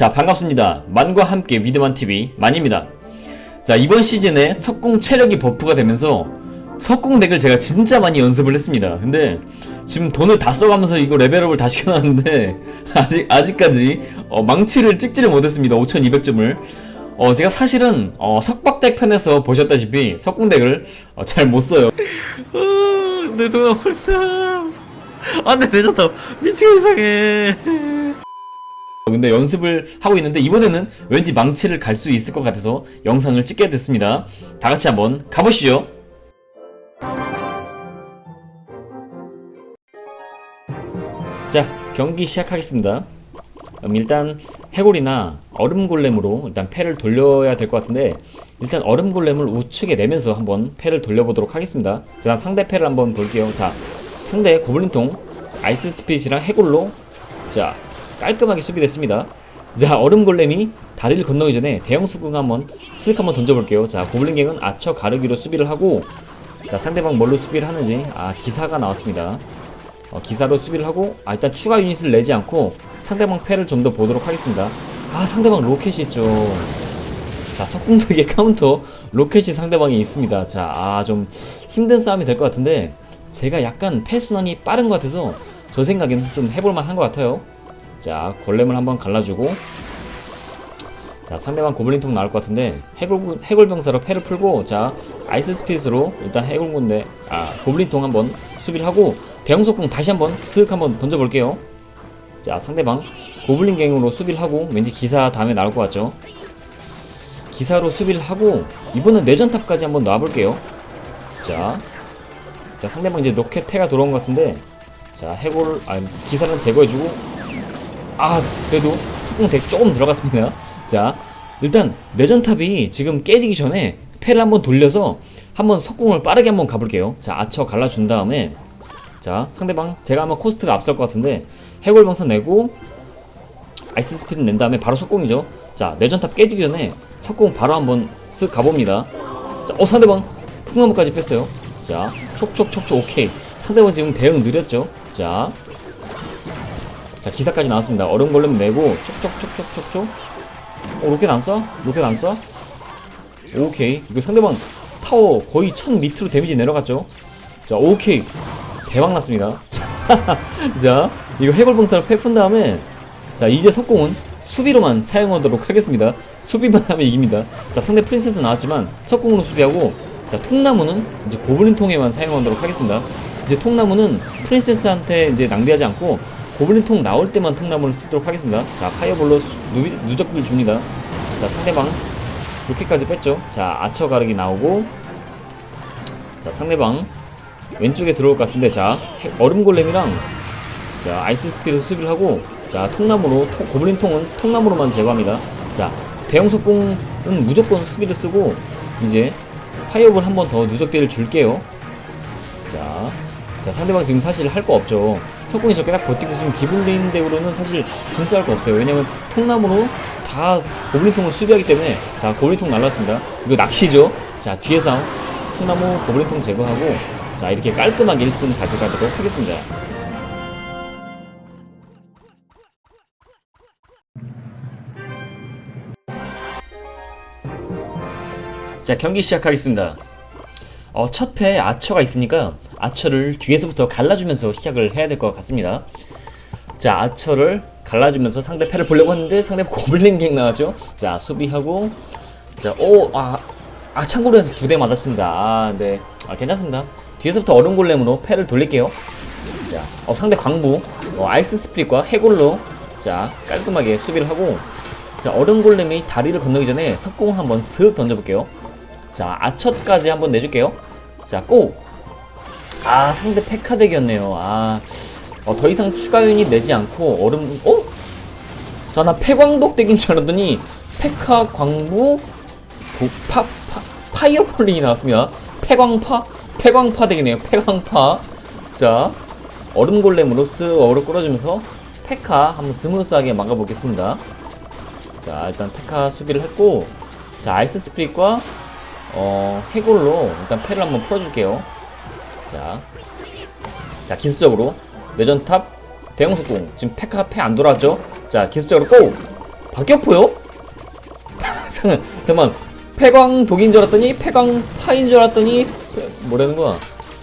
자 반갑습니다. 만과 함께 위드만TV 만입니다. 자 이번 시즌에 석궁 체력이 버프가 되면서 석궁 덱을 제가 진짜 많이 연습을 했습니다. 근데 지금 돈을 다 써가면서 이거 레벨업을 다 시켜놨는데 아직, 아직까지 어, 망치를 찍지를 못했습니다. 5200점을. 어 제가 사실은 어, 석박덱 편에서 보셨다시피 석궁 덱을 어, 잘 못써요. 내 누나 홀쌈 안돼 내줬다. 미치게 이상해 근데 연습을 하고 있는데 이번에는 왠지 망치를 갈 수 있을 것 같아서 영상을 찍게 됐습니다. 다 같이 한번 가보시죠. 자, 경기 시작하겠습니다. 음, 일단 해골이나 얼음 골렘으로 일단 패를 돌려야 될 것 같은데 일단 얼음 골렘을 우측에 내면서 한번 패를 돌려보도록 하겠습니다. 그다음 상대 패를 한번 볼게요. 자, 상대 고블린통 아이스 스피릿이랑 해골로 자 깔끔하게 수비됐습니다. 자 얼음 골렘이 다리를 건너기 전에 대형 수궁 한번 쓱 한번 던져볼게요. 자 고블린갱은 아처 가르기로 수비를 하고 자 상대방 뭘로 수비를 하는지 아 기사가 나왔습니다. 어, 기사로 수비를 하고 아 일단 추가 유닛을 내지 않고 상대방 패를 좀 더 보도록 하겠습니다. 아 상대방 로켓이 있죠. 자 석궁덕의 카운터 로켓이 상대방이 있습니다. 자아좀 힘든 싸움이 될 것 같은데 제가 약간 패순환이 빠른 것 같아서 저 생각엔 좀 해볼만 한 것 같아요. 자, 골렘을 한번 갈라주고 자, 상대방 고블린통 나올 것 같은데 해골, 해골병사로 패를 풀고 자, 아이스 스피릿으로 일단 해골군대 아, 고블린통 한번 수비를 하고 대형속궁 다시 한번 슥 한번 던져볼게요. 자, 상대방 고블린갱으로 수비를 하고 왠지 기사 다음에 나올 것 같죠? 기사로 수비를 하고 이번엔 내전탑까지 한번 놔볼게요. 자, 자 상대방 이제 로켓 패가 돌아온 것 같은데 자 해골을 아 기사는 제거해주고 아 그래도 석궁덱 조금 들어갔습니다. 자 일단 내전탑이 지금 깨지기 전에 패를 한번 돌려서 한번 석궁을 빠르게 한번 가볼게요. 자 아처 갈라준 다음에 자 상대방 제가 아마 코스트가 앞설 것 같은데 해골병선 내고 아이스 스피드 낸 다음에 바로 석궁이죠. 자 내전탑 깨지기 전에 석궁 바로 한번 쓱 가봅니다. 자어 상대방 풍나무까지 뺐어요. 자 촉촉촉촉 오케이. 상대방 지금 대응 느렸죠? 자, 자 기사까지 나왔습니다. 얼음 골렘 내고 촉촉촉촉촉촉. 어 로켓 안 쏴? 로켓 안 쏴? 오케이 이거 상대방 타워 거의 천 밑으로 데미지 내려갔죠. 자 오케이 대박 났습니다. 자 이거 해골봉사로 패푼 다음에 자 이제 석공은 수비로만 사용하도록 하겠습니다. 수비만 하면 이깁니다. 자 상대 프린세스 나왔지만 석공으로 수비하고 자 통나무는 이제 고블린 통에만 사용하도록 하겠습니다. 이제 통나무는 프린세스한테 이제 낭비하지 않고 고블린 통 나올 때만 통나무를 쓰도록 하겠습니다. 자, 파이어볼로 수, 누, 누적비를 줍니다. 자, 상대방 로켓까지 뺐죠. 자, 아처 가르기 나오고 자, 상대방 왼쪽에 들어올 것 같은데 자, 해- 얼음 골렘이랑 자, 아이스 스피드 수비를 하고 자, 통나무로 통- 고블린 통은 통나무로만 제거합니다. 자, 대형 속공은 무조건 수비를 쓰고 이제 파이어볼 한 번 더 누적대를 줄게요. 자, 자 상대방 지금 사실 할 거 없죠. 석궁이 저렇게 딱 버티고 있으면 기블린 덱으로는 사실 진짜 할 거 없어요. 왜냐면 통나무로 다 고블린통을 수비하기 때문에 자 고블린통 날랐습니다. 이거 낚시죠. 자 뒤에서 통나무 고블린통 제거하고 자 이렇게 깔끔하게 1승 가져가도록 하겠습니다. 자 경기 시작하겠습니다. 어, 첫 패에 아처가 있으니까 아처를 뒤에서부터 갈라주면서 시작을 해야 될 것 같습니다. 자, 아처를 갈라주면서 상대 패를 보려고 했는데 상대 고블린 갱 나왔죠? 자, 수비하고 자, 오, 아, 아 참고로 해서 두 대 맞았습니다. 아, 네. 아, 괜찮습니다. 뒤에서부터 얼음 골렘으로 패를 돌릴게요. 자, 어, 상대 광부, 어, 아이스 스프릿과 해골로 자, 깔끔하게 수비를 하고 자, 얼음 골렘이 다리를 건너기 전에 석궁을 한번 슥 던져볼게요. 자, 아처까지 한번 내줄게요. 자, 고! 아, 상대 페카덱이었네요. 아, 어, 더 이상 추가 유닛 내지 않고 얼음, 어? 자, 나 폐광독 덱인 줄 알았더니 페카 광부 도파 파, 파이어볼링이 나왔습니다. 폐광파? 폐광파 덱이네요. 폐광파. 자, 얼음 골렘으로 쓱 어그로 끌어주면서 페카 한번 스무스하게 막아보겠습니다. 자, 일단 페카 수비를 했고, 자, 아이스 스피릿과 어, 해골로 일단 패를 한번 풀어줄게요. 자, 자 기습적으로 내전탑 대형 속공 지금 페카 패안 돌아왔죠? 자 기습적으로 고! 박격포요? 잠깐, 잠깐만. 폐광 독인 줄 알았더니 폐광 파인 줄 알았더니 폐- 뭐라는 거야?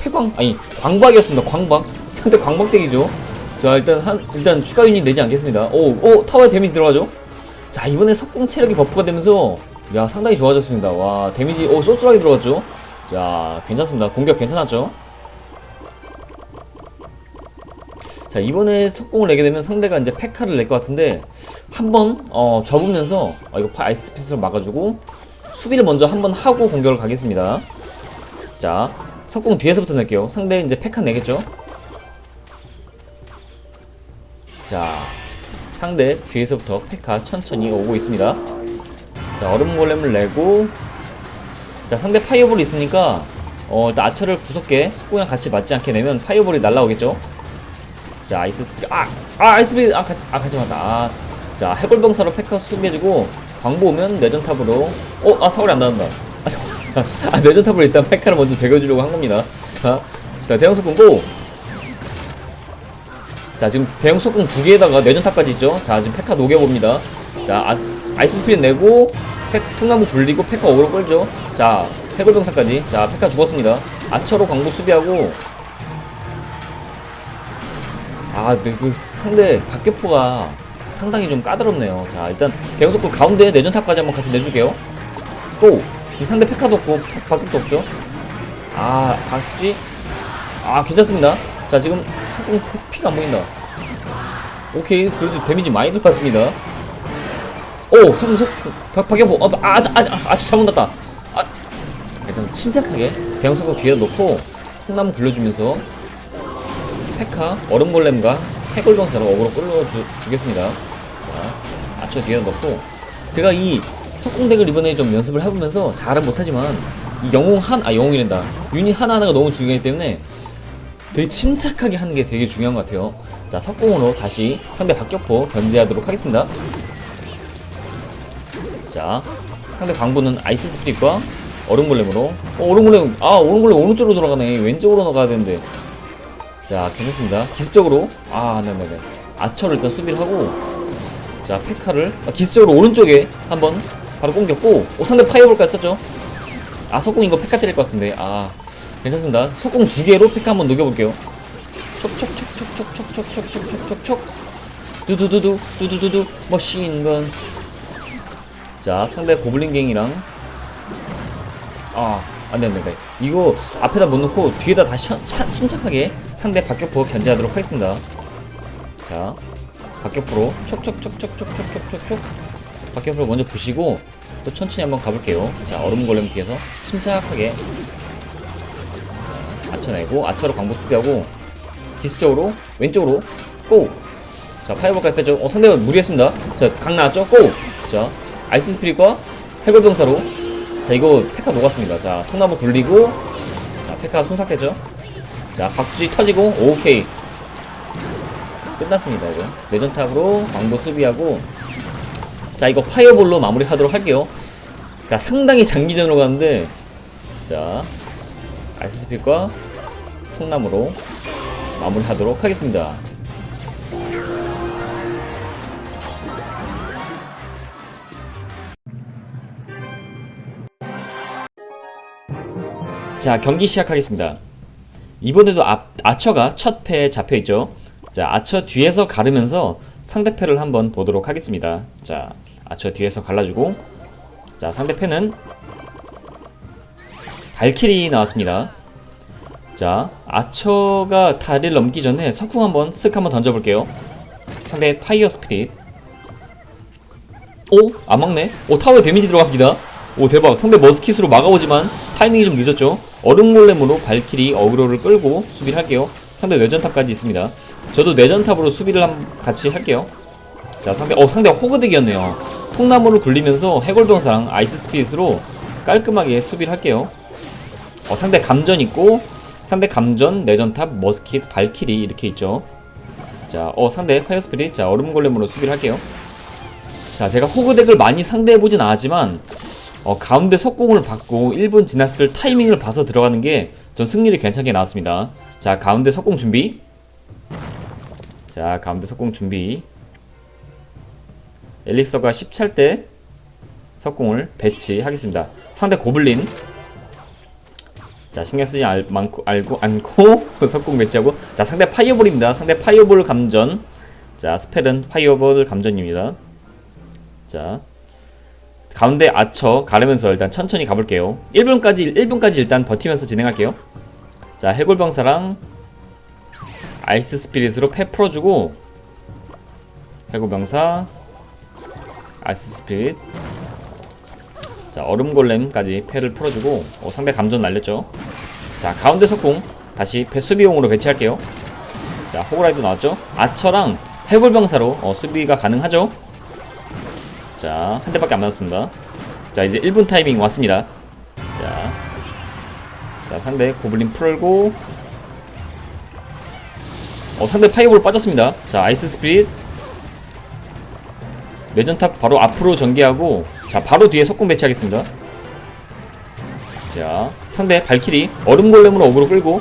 폐광 아니 광박이었습니다. 광박. 상대 광박대기죠. 자 일단 한 일단 추가 유닛 내지 않겠습니다. 오오 타워에 데미지 들어가죠. 자 이번에 석궁 체력이 버프가 되면서 야 상당히 좋아졌습니다. 와 데미지 오 쏘쏘하게 들어갔죠. 자 괜찮습니다. 공격 괜찮았죠. 자 이번에 석궁을 내게 되면 상대가 이제 페카를 낼 것 같은데 한번 어 접으면서 어, 이거 파- 아이스 피스로 막아주고 수비를 먼저 한번 하고 공격을 가겠습니다. 자 석궁 뒤에서부터 낼게요. 상대 이제 페카 내겠죠. 자 상대 뒤에서부터 페카 천천히 오고 있습니다. 자 얼음 골렘을 내고 자 상대 파이어볼이 있으니까 어 아처를 구석게 석궁이랑 같이 맞지 않게 내면 파이어볼이 날라오겠죠. 자 아이스 스피릿 아, 아 아이스 스피릿 아 같이 아 같이 맞다. 아 자 해골병사로 페카 수비해주고 광고 오면 내전탑으로. 어 아 사거리 안 나간다. 아, 잠깐만. 아 내전탑으로 일단 페카를 먼저 제거해주려고 한 겁니다. 자, 자 대형 속궁 고! 자 지금 대형 속궁 두 개에다가 내전탑까지 있죠? 자 지금 페카 녹여봅니다. 자 아, 아이스 스피릿 내고 페, 통나무 굴리고 페카 오로 끌죠? 자 해골병사까지. 자 페카 죽었습니다. 아처로 광고 수비하고 아, 근데 그 상대 박격포가 상당히 좀 까다롭네요. 자, 일단 대형속도 가운데 내전탑까지 한번 같이 내줄게요. 고! 지금 상대 페카도 없고 사- 박격도 없죠? 아, 박쥐? 아, 괜찮습니다. 자, 지금 속공 피가 안 보인다. 오케이, 그래도 데미지 많이 들어갔습니다. 오, 상대 속, 박- 박격포, 어, 아, 아, 아, 아, 아, 잘못 났다. 아, 일단 침착하게 대형속도 뒤에 놓고 통나무 굴려주면서 페카, 얼음골렘과 해골병사로 어그로 끌어주겠습니다. 자, 아처 뒤에 넣고 제가 이 석궁덱을 이번에 좀 연습을 해보면서 잘은 못하지만 이 영웅 한, 아 영웅이란다. 유닛 하나하나가 너무 중요하기 때문에 되게 침착하게 하는 게 되게 중요한 것 같아요. 자, 석궁으로 다시 상대 박격포 견제하도록 하겠습니다. 자, 상대 광부는 아이스 스피릿과 얼음골렘으로 어, 얼음골렘, 아, 얼음골렘 오른쪽으로 돌아가네. 왼쪽으로 나가야 되는데 자 괜찮습니다 기습적으로 아 네네네 아처를 일단 수비를 하고 자 페카를 아, 기습적으로 오른쪽에 한번 바로 공겼고 오 상대 파이어볼까지 썼죠 아 석궁 이거 페카 때릴 것 같은데 아 괜찮습니다 석궁 두 개로 페카 한번 녹여볼게요 촉촉촉촉촉촉촉촉촉촉촉촉 두두두두 두두두두 머신건 자 상대 고블린갱이랑 아, 안 돼, 안 돼, 안 돼. 이거 앞에다 못 놓고 뒤에다 다시 천- 차, 침착하게 상대 박격포 견제하도록 하겠습니다. 자, 박격포로 촉촉촉촉촉촉촉촉촉 박격포로 먼저 부시고 또 천천히 한번 가볼게요. 자, 얼음 골렘 뒤에서 침착하게 자, 아쳐내고 아처로 광복 수비하고 기습적으로 왼쪽으로 고! 자, 파이어볼까지 빼죠. 어, 상대가 무리했습니다. 자, 강 나왔죠? 고! 자, 아이스 스피릿과 해골병사로 자 이거 페카 녹았습니다. 자 통나무 굴리고 자 페카 순삭되죠 자 박쥐 터지고 오케이. 끝났습니다 이거. 내전탑으로 왕도 수비하고. 자 이거 파이어볼로 마무리하도록 할게요. 자 상당히 장기전으로 가는데 자 아이스스픽과 통나무로 마무리하도록 하겠습니다 자 경기 시작하겠습니다. 이번에도 앞, 아처가 첫 패에 잡혀 있죠. 자 아처 뒤에서 가르면서 상대패를 한번 보도록 하겠습니다. 자 아처 뒤에서 갈라주고 자 상대패는 발키리 나왔습니다. 자 아처가 다리를 넘기 전에 석궁 한번 쓱 한번 던져볼게요. 상대 파이어 스피릿 오? 안 막네? 오 타워에 데미지 들어갑니다 오 대박. 상대 머스킷으로 막아오지만 타이밍이 좀 늦었죠? 얼음골렘으로 발키리 어그로를 끌고 수비를 할게요. 상대 내전탑까지 있습니다. 저도 내전탑으로 수비를 한, 같이 할게요. 자 상대 어 상대 호그득이었네요. 통나무를 굴리면서 해골병사랑 아이스 스피릿으로 깔끔하게 수비를 할게요. 어 상대 감전 있고 상대 감전 내전탑 머스킷 발키리 이렇게 있죠. 자어 상대 파이어 스피릿. 자 얼음골렘으로 수비를 할게요. 자, 제가 호그덱을 많이 상대해보진 않았지만, 어, 가운데 석궁을 받고 1분 지났을 타이밍을 봐서 들어가는 게 전 승리를 괜찮게 나왔습니다. 자, 가운데 석궁 준비. 자, 가운데 석궁 준비. 엘릭서가 10찰 때 석궁을 배치하겠습니다. 상대 고블린 자 신경 쓰지 알, 많고, 알고 않고 석궁 배치하고 자 상대 파이어볼입니다. 상대 파이어볼 감전 자 스펠은 파이어볼 감전입니다. 자 가운데 아처 가르면서 일단 천천히 가볼게요. 1분까지 1분까지 일단 버티면서 진행할게요. 자 해골병사랑 아이스 스피릿으로 패 풀어주고 해골병사 아이스 스피릿. 자 얼음 골렘까지 패를 풀어주고 어, 상대 감전 날렸죠. 자 가운데 석궁 다시 패 수비용으로 배치할게요. 자 호그라이드 나왔죠? 아처랑 해골병사로 어, 수비가 가능하죠 자 한 대밖에 안 맞았습니다. 자 이제 1분 타이밍 왔습니다. 자, 자 상대 고블린 풀고. 어 상대 파이어볼 빠졌습니다. 자 아이스 스피릿. 내전탑 바로 앞으로 전개하고 자 바로 뒤에 석궁 배치하겠습니다. 자 상대 발키리 얼음 골렘으로 어그로 끌고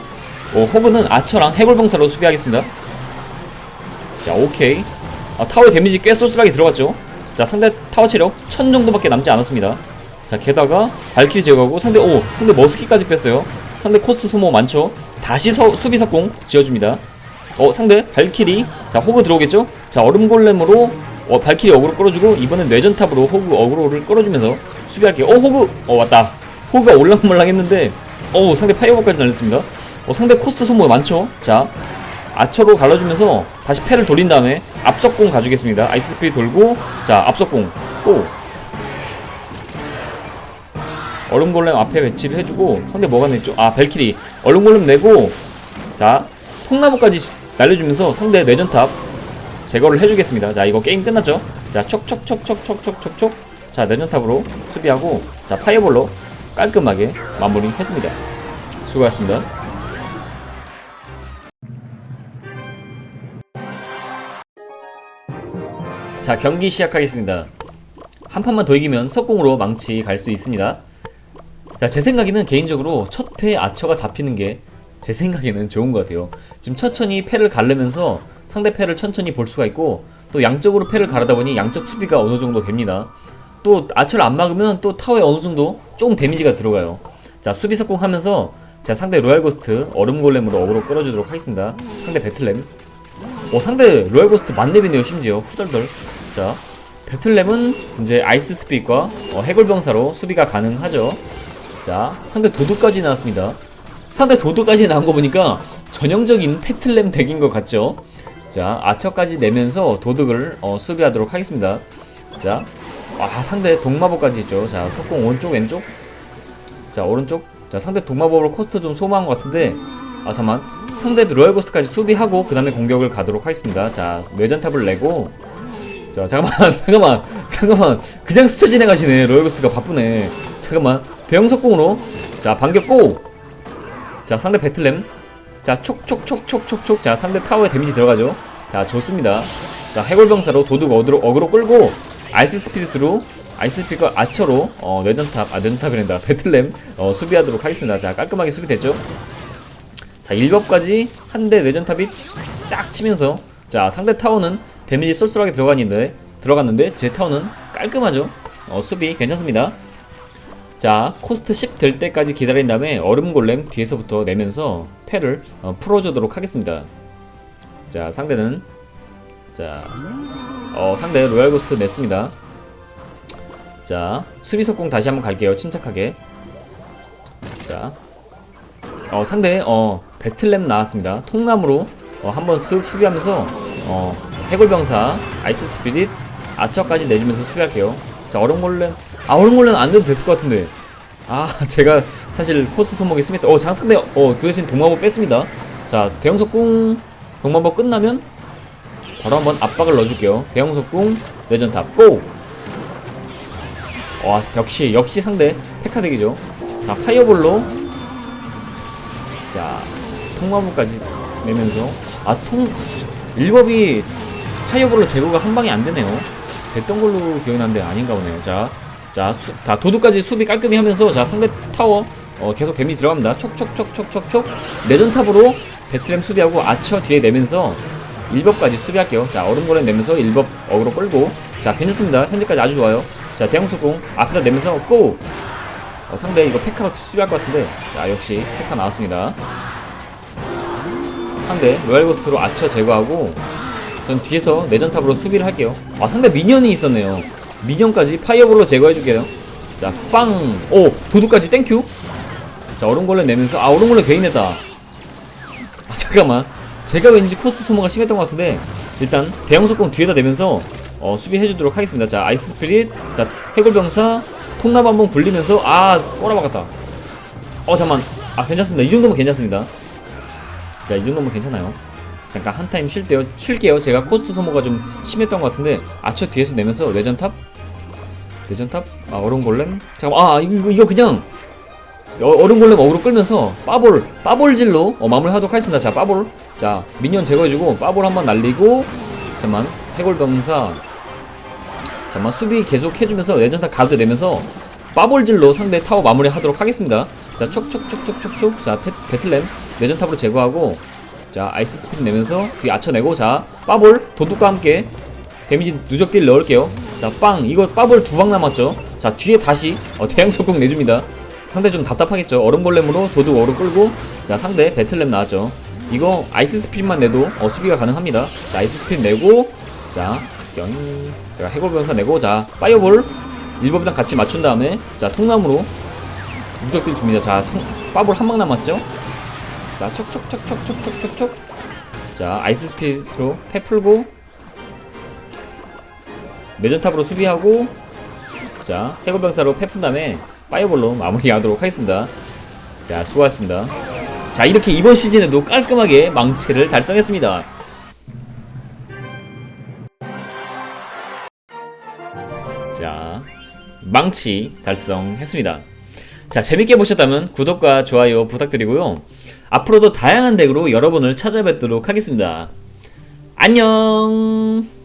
어, 호그는 아처랑 해골병사로 수비하겠습니다. 자 오케이. 아, 타워 데미지 꽤 쏠쏠하게 들어갔죠 자 상대 타워 체력 1000 정도밖에 남지 않았습니다. 자 게다가 발키리 제거하고 상대 오 상대 머스키까지 뺐어요. 상대 코스트 소모 많죠? 다시 서, 수비 석궁 지어줍니다. 어 상대 발키리. 자 호그 들어오겠죠? 자 얼음 골렘으로 어 발키리 어그로 끌어주고 이번엔 뇌전탑으로 호그 어그로를 끌어주면서 수비할게요. 어 호그! 어 왔다. 호그가 올랑말랑 했는데 어 상대 파이어볼까지 날렸습니다. 어 상대 코스트 소모 많죠? 자 아처로 갈라주면서 다시 패를 돌린 다음에 앞석공 가주겠습니다. 아이스 스피릿 돌고 자 앞석공. 고! 얼음골렘 앞에 배치를 해주고 상대 뭐가 냈죠? 아 벨키리. 얼음골렘 내고 자 콩나무까지 시- 날려주면서 상대 내전탑 제거를 해주겠습니다. 자 이거 게임 끝났죠? 자 촉촉촉촉촉촉촉촉 자 내전탑으로 수비하고 자 파이어볼로 깔끔하게 마무리했습니다. 수고하셨습니다 자 경기 시작하겠습니다 한 판만 더 이기면 석공으로 망치 갈 수 있습니다 자, 제 생각에는 개인적으로 첫 패에 아처가 잡히는 게 제 생각에는 좋은 것 같아요. 지금 천천히 패를 가르면서 상대 패를 천천히 볼 수가 있고 또 양쪽으로 패를 가르다 보니 양쪽 수비가 어느 정도 됩니다. 또 아처를 안 막으면 또 타워에 어느 정도 조금 데미지가 들어가요. 자, 수비 석공 하면서 자, 상대 로얄 고스트 얼음 골렘으로 어그로 끌어주도록 하겠습니다. 상대 배틀렘. 어, 상대 로얄 고스트 만렙이네요, 심지어. 후덜덜. 자, 배틀렘은 이제 아이스 스피릿과 어, 해골병사로 수비가 가능하죠. 자, 상대 도둑까지 나왔습니다. 상대 도둑까지 나온 거 보니까 전형적인 패틀렘 덱인 것 같죠? 자, 아처까지 내면서 도둑을 어, 수비하도록 하겠습니다. 자, 와, 상대 동마법까지 있죠. 자, 석공 오른쪽, 왼쪽. 자, 오른쪽. 자, 상대 동마법으로 코스트 좀 소모한 것 같은데, 아, 잠만. 상대 로얄 고스트까지 수비하고, 그 다음에 공격을 가도록 하겠습니다. 자, 뇌전탑을 내고, 자, 잠깐만, 잠깐만, 잠깐만. 그냥 스쳐 지나가시네. 로얄 고스트가 바쁘네. 잠깐만. 대형 석궁으로. 자, 반격 고! 자, 상대 배틀렘. 자, 촉촉촉촉촉촉. 자, 상대 타워에 데미지 들어가죠. 자, 좋습니다. 자, 해골병사로 도둑 어그로, 어그로 끌고, 아이스 스피릿으로, 아이스 스피릿과 아처로, 어, 뇌전탑, 아, 뇌전탑이란다. 배틀렘, 어, 수비하도록 하겠습니다. 자, 깔끔하게 수비됐죠? 자, 1법까지 한 대 뇌전탑이 딱 치면서, 자, 상대 타워는 데미지 쏠쏠하게 들어갔는데, 들어갔는데, 제 타워는 깔끔하죠? 어, 수비 괜찮습니다. 자, 코스트 10 될 때까지 기다린 다음에 얼음 골렘 뒤에서부터 내면서 패를 어, 풀어주도록 하겠습니다. 자, 상대는 자, 어, 상대 로얄 고스트 냈습니다. 자, 수비 석공 다시 한번 갈게요. 침착하게. 자, 어, 상대 어, 배틀램 나왔습니다. 통나무로 어, 한번 쓱 수비하면서 어, 해골병사, 아이스 스피릿, 아처까지 내주면서 수비할게요. 자, 얼음 골렘 아 얼음 골렘 안 돼도 됐을 것 같은데. 아 제가 사실 코스 손목이 스미트 어 장상대 어 그 대신 동마법 뺐습니다 자 대형석궁 동마법 끝나면 바로 한번 압박을 넣어줄게요 대형석궁 내전탑 고! 와 역시 역시 상대 페카덱이죠 자 파이어볼로 자 통마법까지 내면서 아 통 일법이 파이어볼로 제거가 한 방에 안 되네요 됐던 걸로 기억이 나는데 아닌가 보네요 자 자, 수, 자 도둑까지 수비 깔끔히 하면서 자 상대 타워 어, 계속 데미지 들어갑니다. 촉촉촉촉촉촉 내전탑으로 배틀램 수비하고 아처 뒤에 내면서 1법까지 수비할게요. 자, 얼음골렘 내면서 1법 어그로 끌고. 자, 괜찮습니다. 현재까지 아주 좋아요. 자, 대형수공 앞에다 내면서 고! 어, 상대 이거 페카로 수비할 것 같은데. 자, 역시 페카 나왔습니다. 상대 로얄고스트로 아처 제거하고 전 뒤에서 내전탑으로 수비를 할게요. 아, 상대 미니언이 있었네요. 미니언까지 파이어볼로 제거해줄게요. 자, 빵! 오! 도둑까지 땡큐! 자, 얼음골렘 내면서, 아, 얼음골렘 개인했다. 아, 잠깐만. 제가 왠지 코스 소모가 심했던 것 같은데, 일단, 대형 속공 뒤에다 내면서, 어, 수비해주도록 하겠습니다. 자, 아이스 스피릿, 자, 해골병사, 통납 한번 굴리면서, 아, 꼬라박았다. 어, 잠만. 아, 괜찮습니다. 이 정도면 괜찮습니다. 자, 이 정도면 괜찮아요. 잠깐 한 타임 쉴 때요. 쉴게요. 제가 코스트 소모가 좀 심했던 것 같은데, 아처 뒤에서 내면서 내전탑? 내전탑? 아, 얼음골렘? 잠깐만, 아, 이거, 이거 그냥, 어, 얼음골렘 어그로 끌면서 빠볼 빠볼질로 어, 마무리하도록 하겠습니다. 자 빠볼 자 미니언 제거해주고 빠볼 한번 날리고 잠만 해골병사 잠만 수비 계속 해주면서 내전타 가드 내면서 빠볼질로 상대 타워 마무리하도록 하겠습니다. 자 촉촉촉촉촉촉 자 배, 배틀램 내전탑으로 제거하고 자 아이스 스피드 내면서 뒤 아쳐내고 자 빠볼 도둑과 함께 데미지 누적 딜 넣을게요. 자 빵 이거 빠볼 두 방 남았죠. 자 뒤에 다시 어, 대형 속공 내줍니다. 상대 좀 답답하겠죠. 얼음 골렘으로 도둑 어로 끌고 자 상대 배틀램 나왔죠. 이거 아이스 스피드만 내도 어, 수비가 가능합니다. 자 아이스 스피드 내고 자 영. 제가 해골병사 내고 자 파이어볼 1법이랑 같이 맞춘 다음에 자 통나무로 무적딜 줍니다. 자 통, 빠볼 한 방 남았죠. 자 촉촉촉촉촉촉촉촉 자 아이스 스피드로 패 풀고 내전탑으로 수비하고 자 해골병사로 패 푼 다음에 파이어볼로 마무리하도록 하겠습니다. 자, 수고하셨습니다. 자, 이렇게 이번 시즌에도 깔끔하게 망치를 달성했습니다. 자, 망치 달성했습니다. 자, 재밌게 보셨다면 구독과 좋아요 부탁드리고요. 앞으로도 다양한 덱으로 여러분을 찾아뵙도록 하겠습니다. 안녕!